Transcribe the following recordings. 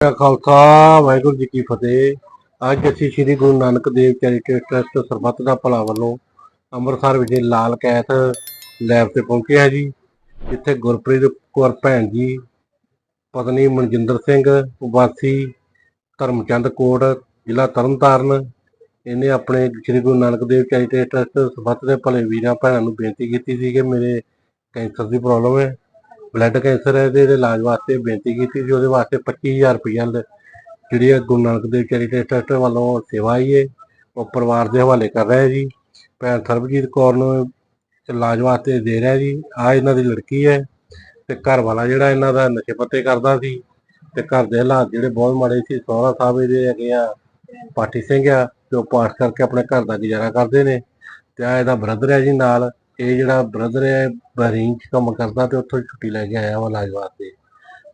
ਖਾਲਸਾ, ਵਾਹਿਗੁਰੂ ਜੀ ਕੀ ਫਤਿਹ। ਅੱਜ ਅਸੀਂ ਸ੍ਰੀ ਗੁਰੂ ਨਾਨਕ ਦੇਵ ਚੈਰੀਟੇਬਲ ਟਰਸਟ ਸਰਬੱਤ ਦਾ ਭਲਾ ਵੱਲੋਂ ਅੰਮ੍ਰਿਤਸਰ ਵਿਖੇ ਲਾਲ ਕੈਥ ਲੈਬ ਤੇ ਪਹੁੰਚੇ ਹਾਂ ਜੀ। ਜਿੱਥੇ ਗੁਰਪ੍ਰੀਤ ਕੌਰ ਭੈਣ ਜੀ, ਪਤਨੀ ਮਨਜਿੰਦਰ ਸਿੰਘ, ਵਾਸੀ ਧਰਮਚੰਦ ਕੋਟ, ਜ਼ਿਲ੍ਹਾ ਤਰਨਤਾਰਨ, ਇਹਨੇ ਆਪਣੇ ਸ੍ਰੀ ਗੁਰੂ ਨਾਨਕ ਦੇਵ ਚੈਰੀਟੇਬਲ ਟਰਸਟ ਸਰਬੱਤ ਦੇ ਭਲੇ ਵੀਰਾਂ, ਭੈਣਾਂ ਨੂੰ ਬੇਨਤੀ ਕੀਤੀ ਸੀ ਕਿ ਮੇਰੇ ਕੈਂਸਰ ਦੀ ਪ੍ਰੋਬਲਮ ਹੈ। ਬਲੱਡ ਕੈਂਸਰ ਹੈ ਤੇ ਇਲਾਜ ਵਾਸਤੇ ਬੇਨਤੀ ਕੀਤੀ ਸੀ, ਉਹਦੇ ਵਾਸਤੇ 25000 ਰੁਪਈਆ ਜਿਹੜੀ ਹੈ ਗੁਰੂ ਨਾਨਕ ਦੇਵ ਚੈਰੀਟੇਬਲ ਟਰਸਟ ਵੱਲੋਂ ਸੇਵਾ ਆਈ ਹੈ, ਉਹ ਪਰਿਵਾਰ ਦੇ ਹਵਾਲੇ ਕਰ ਰਿਹਾ ਜੀ। ਭੈਣ ਸਰਬਜੀਤ ਕੌਰ ਨੂੰ ਇਲਾਜ ਵਾਸਤੇ ਦੇ ਰਿਹਾ ਜੀ। ਆ ਇਹਨਾਂ ਦੀ ਲੜਕੀ ਹੈ ਤੇ ਘਰ ਵਾਲਾ ਜਿਹੜਾ ਇਹਨਾਂ ਦਾ ਨਸ਼ੇ ਪੱਤੇ ਕਰਦਾ ਸੀ ਤੇ ਘਰ ਦੇ ਹਾਲਾਤ ਜਿਹੜੇ ਬਹੁਤ ਮਾੜੇ ਸੀ, ਸੋਹਰਾ ਸਾਹਿਬ ਇਹਦੇ ਹੈਗੇ ਆ, ਪਾਠੀ ਸਿੰਘ ਆ, ਤੇ ਉਹ ਪਾਠ ਕਰਕੇ ਆਪਣੇ ਘਰ ਦਾ ਗੁਜ਼ਾਰਾ ਕਰਦੇ ਨੇ ਤੇ ਆ ਇਹਦਾ ਬ੍ਰਦਰ ਹੈ ਜੀ ਨਾਲ। ਇਹ ਜਿਹੜਾ ਬ੍ਰਦਰ ਹੈ ਬਹਿਰੀਨ ਚ ਕੰਮ ਕਰਦਾ ਤੇ ਉੱਥੋਂ ਛੁੱਟੀ ਲੈ ਕੇ ਆਇਆ ਵਾ ਇਲਾਜ ਵਾਸਤੇ।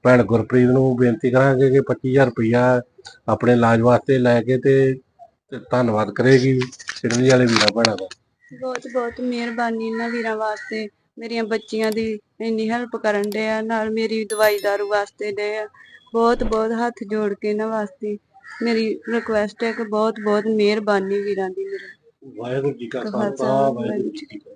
ਭੈਣ ਗੁਰਪ੍ਰੀਤ ਨੂੰ ਬੇਨਤੀ ਕਰਾਂਗੇ ਕਿ 25000 ਰੁਪਇਆ ਆਪਣੇ ਇਲਾਜ ਵਾਸਤੇ ਲੈ ਕੇ ਤੇ ਧੰਨਵਾਦ ਕਰੇਗੀ ਸਿਡਨੀ ਵਾਲੇ ਵੀਰਾਂ ਭੈਣਾਂ ਦਾ। ਬਹੁਤ ਬਹੁਤ ਮਿਹਰਬਾਨੀ ਇਹਨਾਂ ਵੀਰਾਂ ਵਾਸਤੇ। ਮੇਰੀਆਂ ਬੱਚੀਆਂ ਦੀ ਇੰਨੀ ਹੈਲਪ ਕਰਨ ਦੇ ਆ ਨਾਲ ਮੇਰੀ ਦਵਾਈ ਦਾਰੂ ਵਾਸਤੇ ਦੇ ਆ। ਬਹੁਤ ਬਹੁਤ ਹੱਥ ਜੋੜ ਕੇ ਇਹਨਾਂ ਵਾਸਤੇ ਮੇਰੀ ਰਿਕੁਐਸਟ ਹੈ ਕਿ ਬਹੁਤ ਬਹੁਤ ਮਿਹਰਬਾਨੀ ਵੀਰਾਂ ਦੀ ਮੇਰੇ ਵਾਹਿਗੁਰੂ ਜੀ ਕਾ ਖਾਲਸਾ ਵਾਹਿਗੁਰੂ ਜੀ ਕੀ ਫਤਿਹ।